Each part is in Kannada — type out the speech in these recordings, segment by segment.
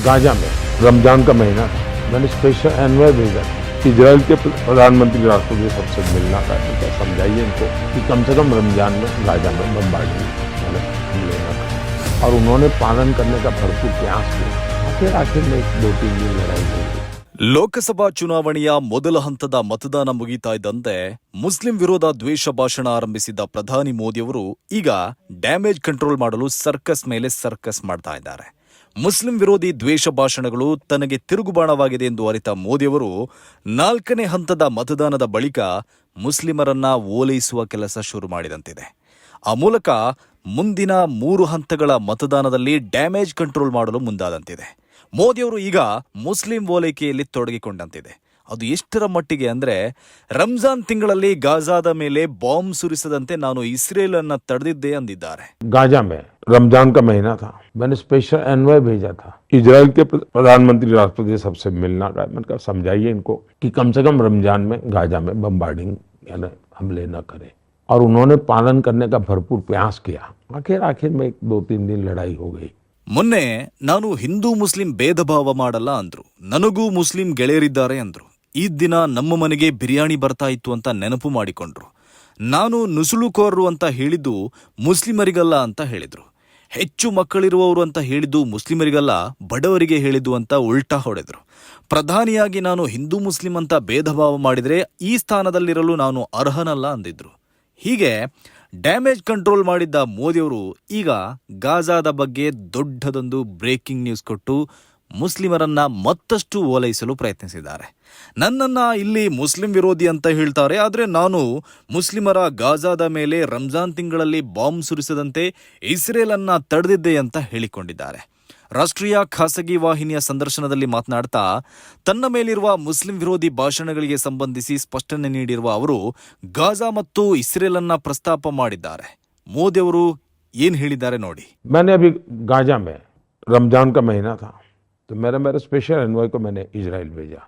गाजा में रमजान का महीना था मैंने स्पेशल एनवाय भेजा था इसराइल के प्रधानमंत्री राष्ट्रपति सबसे मिलना था तो क्या समझाइए इनको कि कम से कम रमजान में गाजा में बम्बार्डिंग मैंने हमले न करें और उन्होंने पालन करने का भरपूर प्रयास किया आखिर आखिर में एक दो तीन दिन लड़ाई हुई ಲೋಕಸಭಾ ಚುನಾವಣೆಯ ಮೊದಲ ಹಂತದ ಮತದಾನ ಮುಗಿತಾ ಇದ್ದಂತೆ ಮುಸ್ಲಿಂ ವಿರೋಧ ದ್ವೇಷ ಭಾಷಣ ಆರಂಭಿಸಿದ್ದ ಪ್ರಧಾನಿ ಮೋದಿಯವರು ಈಗ ಡ್ಯಾಮೇಜ್ ಕಂಟ್ರೋಲ್ ಮಾಡಲು ಸರ್ಕಸ್ ಮೇಲೆ ಸರ್ಕಸ್ ಮಾಡ್ತಾ ಇದ್ದಾರೆ ಮುಸ್ಲಿಂ ವಿರೋಧಿ ದ್ವೇಷ ಭಾಷಣಗಳು ತನಗೆ ತಿರುಗುಬಾಣವಾಗಿದೆ ಎಂದು ಅರಿತ ಮೋದಿಯವರು ನಾಲ್ಕನೇ ಹಂತದ ಮತದಾನದ ಬಳಿಕ ಮುಸ್ಲಿಮರನ್ನ ಓಲೈಸುವ ಕೆಲಸ ಶುರು ಮಾಡಿದಂತಿದೆ. ಆ ಮೂಲಕ ಮುಂದಿನ ಮೂರು ಹಂತಗಳ ಮತದಾನದಲ್ಲಿ ಡ್ಯಾಮೇಜ್ ಕಂಟ್ರೋಲ್ ಮಾಡಲು ಮುಂದಾದಂತಿದೆ. ಮೋದಿಯವರು ಈಗ ಮುಸ್ಲಿಂ ಓಲೈಕೆಯಲ್ಲಿ ತೊಡಗಿಕೊಂಡಂತಿದೆ. ಅದು ಎಷ್ಟರ ಮಟ್ಟಿಗೆ ಅಂದ್ರೆ ರಂಜಾನ್ ತಿಂಗಳಲ್ಲಿ ಗಾಜಾದ ಮೇಲೆ ಬಾಂಬ್ ಸುರಿಸದಂತೆ ನಾನು ಇಸ್ರೇಲ್ ಅನ್ನ ತಡೆದಿದ್ದೆ ಅಂದಿದ್ದಾರೆ गाजा में रमजान का महीना था मैंने स्पेशल एनवाय भेजा था इसराइल के प्रधानमंत्री राष्ट्रपति सबसे मिलना था मैंने कहा समझाइए इनको कि कम से कम रमजान में गाजा में बम्बार्डिंग यानी हमले न करें और उन्होंने पालन करने का भरपूर प्रयास किया आखिर आखिर में एक दो तीन दिन लड़ाई हो गई ಮೊನ್ನೆ ನಾನು ಹಿಂದೂ ಮುಸ್ಲಿಂ ಭೇದ ಭಾವ ಮಾಡಲ್ಲ ಅಂದ್ರು ನನಗೂ ಮುಸ್ಲಿಂ ಗೆಳೆಯರಿದ್ದಾರೆ ಅಂದ್ರು ಈ ದಿನ ನಮ್ಮ ಮನೆಗೆ ಬಿರಿಯಾನಿ ಬರ್ತಾ ಇತ್ತು ಅಂತ ನೆನಪು ಮಾಡಿಕೊಂಡ್ರು. ನಾನು ನುಸುಳುಕೋರರು ಅಂತ ಹೇಳಿದ್ದು ಮುಸ್ಲಿಮರಿಗಲ್ಲ ಅಂತ ಹೇಳಿದ್ರು. ಹೆಚ್ಚು ಮಕ್ಕಳಿರುವವರು ಅಂತ ಹೇಳಿದ್ದು ಮುಸ್ಲಿಮರಿಗಲ್ಲ, ಬಡವರಿಗೆ ಹೇಳಿದ್ದು ಅಂತ ಉಲ್ಟಾ ಹೊಡೆದ್ರು. ಪ್ರಧಾನಿಯಾಗಿ ನಾನು ಹಿಂದೂ ಮುಸ್ಲಿಂ ಅಂತ ಭೇದ ಭಾವ ಮಾಡಿದ್ರೆ ಈ ಸ್ಥಾನದಲ್ಲಿರಲು ನಾನು ಅರ್ಹನಲ್ಲ ಅಂದಿದ್ರು. ಹೀಗೆ ಡ್ಯಾಮೇಜ್ ಕಂಟ್ರೋಲ್ ಮಾಡಿದ್ದ ಮೋದಿಯವರು ಈಗ ಗಾಜಾದ ಬಗ್ಗೆ ದೊಡ್ಡದೊಂದು ಬ್ರೇಕಿಂಗ್ ನ್ಯೂಸ್ ಕೊಟ್ಟು ಮುಸ್ಲಿಮರನ್ನ ಮತ್ತಷ್ಟು ಓಲೈಸಲು ಪ್ರಯತ್ನಿಸಿದ್ದಾರೆ. ನನ್ನನ್ನ ಇಲ್ಲಿ ಮುಸ್ಲಿಂ ವಿರೋಧಿ ಅಂತ ಹೇಳ್ತಾರೆ, ಆದರೆ ನಾನು ಮುಸ್ಲಿಮರ ಗಾಜಾದ ಮೇಲೆ ರಂಜಾನ್ ತಿಂಗಳಲ್ಲಿ ಬಾಂಬ್ ಸುರಿಸದಂತೆ ಇಸ್ರೇಲ್ ಅನ್ನ ತಡೆದಿದ್ದೆ ಅಂತ ಹೇಳಿಕೊಂಡಿದ್ದಾರೆ. ರಾಷ್ಟ್ರೀಯ ಖಾಸಗಿ ವಾಹಿನಿಯ ಸಂದರ್ಶನದಲ್ಲಿ ಮಾತನಾಡ್ತಾ, ತನ್ನ ಮೇಲಿರುವ ಮುಸ್ಲಿಂ ವಿರೋಧಿ ಭಾಷಣಗಳಿಗೆ ಸಂಬಂಧಿಸಿ ಸ್ಪಷ್ಟನೆ ನೀಡಿರುವ ಅವರು, ಗಾಜಾ ಮತ್ತು ಇಸ್ರೇಲನ್ನ ಪ್ರಸ್ತಾಪ ಮಾಡಿದ್ದಾರೆ. ಮೋದಿ ಅವರು ಏನು ಹೇಳಿದ್ದಾರೆ ನೋಡಿ. ಗಾಜಾ ಮೇ ರಂಜಾನ್ ಕಾ ಮಹಿನಾ ಥಾ तो मेरा मेरा स्पेशल एनवाय को मैंने इसराइल भेजा।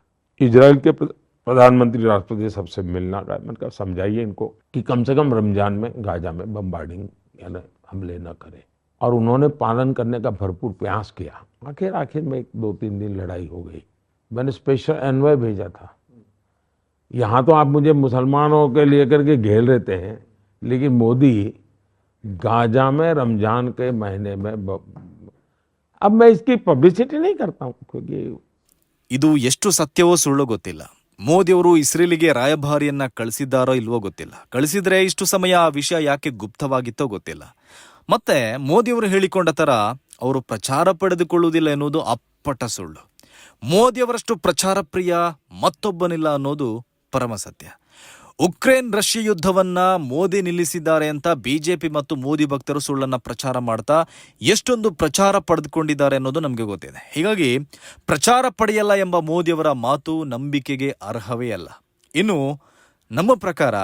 इसराइल के प्रधानमंत्री राष्ट्रपति सबसे मिलना था मैंने कहा, समझाइए इनको कि कम से कम रमज़ान में, गाजा में बम्बार्डिंग यानी हमले न करें। और उन्होंने पालन करने का भरपूर प्रयास किया। आखिर आखिर में एक दो तीन दिन लड़ाई हो गई। मैंने स्पेशल एनवाय भेजा था। यहाँ तो आप मुझे मुसलमानों के लिए करके घेर लेते हैं, लेकिन मोदी, गाजा में रमज़ान के महीने में. अब मैं इसकी पब्लिसिटी नहीं करता हूँ क्योंकि ಇದು ಎಷ್ಟು ಸತ್ಯವೋ ಸುಳ್ಳೋ ಗೊತ್ತಿಲ್ಲ ಮೋದಿಯವರು ಇಸ್ರೇಲಿಗೆ ರಾಯಭಾರಿಯನ್ನ ಕಳಿಸಿದ್ದಾರೋ ಇಲ್ವೋ ಗೊತ್ತಿಲ್ಲ ಕಳಿಸಿದ್ರೆ ಇಷ್ಟು ಸಮಯ ಆ ವಿಷಯ ಯಾಕೆ ಗುಪ್ತವಾಗಿತ್ತೋ ಗೊತ್ತಿಲ್ಲ ಮತ್ತೆ ಮೋದಿಯವರು ಹೇಳಿಕೊಂಡ ತರ ಅವರು ಪ್ರಚಾರ ಪಡೆದುಕೊಳ್ಳುವುದಿಲ್ಲ ಎನ್ನುವುದು ಅಪ್ಪಟ ಸುಳ್ಳು ಮೋದಿಯವರಷ್ಟು ಪ್ರಚಾರ ಪ್ರಿಯ ಮತ್ತೊಬ್ಬನಿಲ್ಲ ಅನ್ನೋದು ಪರಮ ಸತ್ಯ ಉಕ್ರೇನ್ ರಷ್ಯಾ ಯುದ್ಧವನ್ನ ಮೋದಿ ನಿಲ್ಲಿಸಿದ್ದಾರೆ ಅಂತ ಬಿಜೆಪಿ ಮತ್ತು ಮೋದಿ ಭಕ್ತರು ಸುಳ್ಳನ್ನ ಪ್ರಚಾರ ಮಾಡ್ತಾ ಎಷ್ಟೊಂದು ಪ್ರಚಾರ ಪಡೆದುಕೊಂಡಿದ್ದಾರೆ ಅನ್ನೋದು ನಮಗೆ ಗೊತ್ತಿದೆ. ಹೀಗಾಗಿ ಪ್ರಚಾರ ಪಡೆಯಲ್ಲ ಎಂಬ ಮೋದಿಯವರ ಮಾತು ನಂಬಿಕೆಗೆ ಅರ್ಹವೇ ಅಲ್ಲ. ಇನ್ನು ನಮ್ಮ ಪ್ರಕಾರ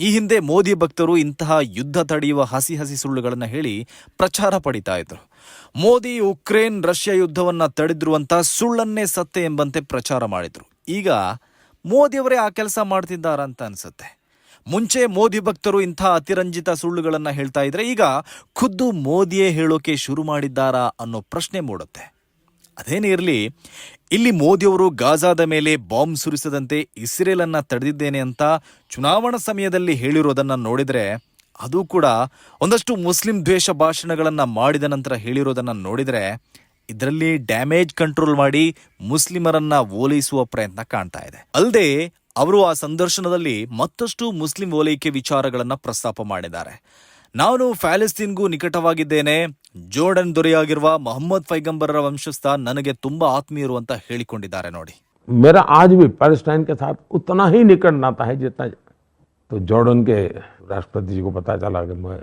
ಈ ಹಿಂದೆ ಮೋದಿ ಭಕ್ತರು ಇಂತಹ ಯುದ್ಧ ತಡೆಯುವ ಹಸಿ ಹಸಿ ಸುಳ್ಳುಗಳನ್ನು ಹೇಳಿ ಪ್ರಚಾರ ಪಡಿತಾ ಇದ್ರು. ಮೋದಿ ಉಕ್ರೇನ್ ರಷ್ಯಾ ಯುದ್ಧವನ್ನು ತಡೆದಿರುವಂತಹ ಸುಳ್ಳನ್ನೇ ಸತ್ತೆ ಎಂಬಂತೆ ಪ್ರಚಾರ ಮಾಡಿದರು. ಈಗ ಮೋದಿಯವರೇ ಆ ಕೆಲಸ ಮಾಡ್ತಿದ್ದಾರ ಅಂತ ಅನ್ಸುತ್ತೆ. ಮುಂಚೆ ಮೋದಿ ಭಕ್ತರು ಇಂಥ ಅತಿರಂಜಿತ ಸುಳ್ಳುಗಳನ್ನ ಹೇಳ್ತಾ ಇದ್ರೆ ಈಗ ಖುದ್ದು ಮೋದಿಯೇ ಹೇಳೋಕೆ ಶುರು ಮಾಡಿದ್ದಾರಾ ಅನ್ನೋ ಪ್ರಶ್ನೆ ಮೂಡುತ್ತೆ. ಅದೇನೇ ಇರಲಿ, ಇಲ್ಲಿ ಮೋದಿಯವರು ಗಾಜಾದ ಮೇಲೆ ಬಾಂಬ್ ಸುರಿಸದಂತೆ ಇಸ್ರೇಲ್ ಅನ್ನ ತಡೆದಿದ್ದೇನೆ ಅಂತ ಚುನಾವಣಾ ಸಮಯದಲ್ಲಿ ಹೇಳಿರೋದನ್ನ ನೋಡಿದ್ರೆ ಅದು ಕೂಡ ಒಂದಷ್ಟು ಮುಸ್ಲಿಂ ದ್ವೇಷ ಭಾಷಣಗಳನ್ನು ಮಾಡಿದ ನಂತರ ಹೇಳಿರೋದನ್ನ ನೋಡಿದ್ರೆ ಇದರಲ್ಲಿ ಡ್ಯಾಮೇಜ್ ಕಂಟ್ರೋಲ್ ಮಾಡಿ ಮುಸ್ಲಿಮರನ್ನ ಓಲೈಸುವ ಪ್ರಯತ್ನ ಕಾಣ್ತಾ ಇದೆ ಅಲ್ಲದೆ ಅವರು ಆ ಸಂದರ್ಶನದಲ್ಲಿ ಮತ್ತಷ್ಟು ಮುಸ್ಲಿಂ ಓಲೈಕೆ ವಿಚಾರಗಳನ್ನ ಪ್ರಸ್ತಾಪ ಮಾಡಿದ್ದಾರೆ ನಾನು ಪ್ಯಾಲೆಸ್ತೀನ್ಗೂ ನಿಕಟವಾಗಿದ್ದೇನೆ ಜೋರ್ಡನ್ ದೊರೆಯಾಗಿರುವ ಮೊಹಮ್ಮದ್ ಪೈಗಂಬರರ ವಂಶಸ್ಥ ನನಗೆ ತುಂಬಾ ಆತ್ಮೀಯರು ಅಂತ ಹೇಳಿಕೊಂಡಿದ್ದಾರೆ ನೋಡಿ मेरा आज भी पैलेस्टाइन के साथ उतना ही निकट नाता है जितना तो जॉर्डन के राष्ट्रपति जी को पता चला कि मैं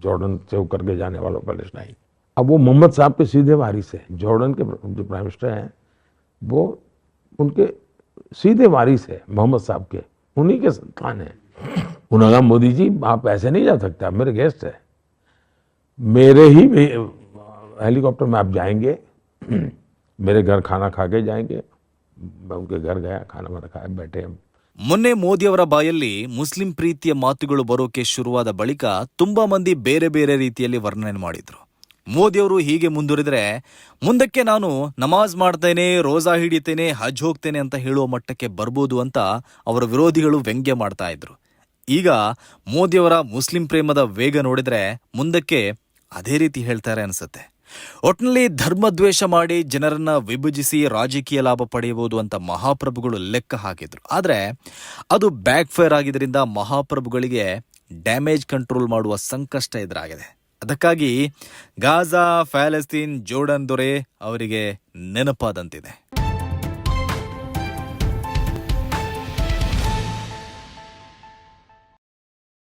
जॉर्डन से होकर के जाने वाला हूँ पैलेस्टाइन अब वो मोहम्मद साहब के सीधे वारिस है जॉर्डन के जो प्राइम मिनिस्टर हैं वो उनके सीधे वारिस है मोहम्मद साहब के उन्हीं के संतान हैं उन्होंने कहा मोदी जी आप ऐसे नहीं जा सकते आप मेरे गेस्ट है मेरे ही वे- हेलीकॉप्टर में आप जाएंगे मेरे घर खाना खा के जाएंगे मैं उनके घर गया खाना वाना खाया बैठे हम ಮೊನ್ನೆ ಮೋದಿಯವರ ಬಾಯಲ್ಲಿ ಮುಸ್ಲಿಂ ಪ್ರೀತಿಯ ಮಾತುಗಳು ಬರೋಕೆ ಶುರುವಾದ ಬಳಿಕ ತುಂಬಾ ಮಂದಿ ಬೇರೆ ಬೇರೆ ರೀತಿಯಲ್ಲಿ ವರ್ಣನೆ ಮಾಡಿದ್ರು ಮೋದಿಯವರು ಹೀಗೆ ಮುಂದುವರಿದ್ರೆ ಮುಂದಕ್ಕೆ ನಾನು ನಮಾಜ್ ಮಾಡ್ತೇನೆ, ರೋಜಾ ಹಿಡಿತೇನೆ, ಹಜ್ ಹೋಗ್ತೇನೆ ಅಂತ ಹೇಳುವ ಮಟ್ಟಕ್ಕೆ ಬರ್ಬೋದು ಅಂತ ಅವರ ವಿರೋಧಿಗಳು ವ್ಯಂಗ್ಯ ಮಾಡ್ತಾ ಇದ್ರು. ಈಗ ಮೋದಿಯವರ ಮುಸ್ಲಿಂ ಪ್ರೇಮದ ವೇಗ ನೋಡಿದ್ರೆ ಮುಂದಕ್ಕೆ ಅದೇ ರೀತಿ ಹೇಳ್ತಾರೆ ಅನ್ಸುತ್ತೆ. ಒಟ್ನಲ್ಲಿ ಧರ್ಮದ್ವೇಷ ಮಾಡಿ ಜನರನ್ನ ವಿಭಜಿಸಿ ರಾಜಕೀಯ ಲಾಭ ಪಡೆಯಬಹುದು ಅಂತ ಮಹಾಪ್ರಭುಗಳು ಲೆಕ್ಕ ಹಾಕಿದ್ರು. ಆದ್ರೆ ಅದು ಬ್ಯಾಕ್ ಫೈರ್ ಆಗಿದ್ರಿಂದ ಮಹಾಪ್ರಭುಗಳಿಗೆ ಡ್ಯಾಮೇಜ್ ಕಂಟ್ರೋಲ್ ಮಾಡುವ ಸಂಕಷ್ಟ ಎದುರಾಗಿದೆ. ಅದಕ್ಕಾಗಿ ಗಾಜಾ ಫ್ಯಾಲೆಸ್ತೀನ್ ಜೋರ್ಡನ್ ದೊರೆ ಅವರಿಗೆ ನೆನಪಾದಂತಿದೆ.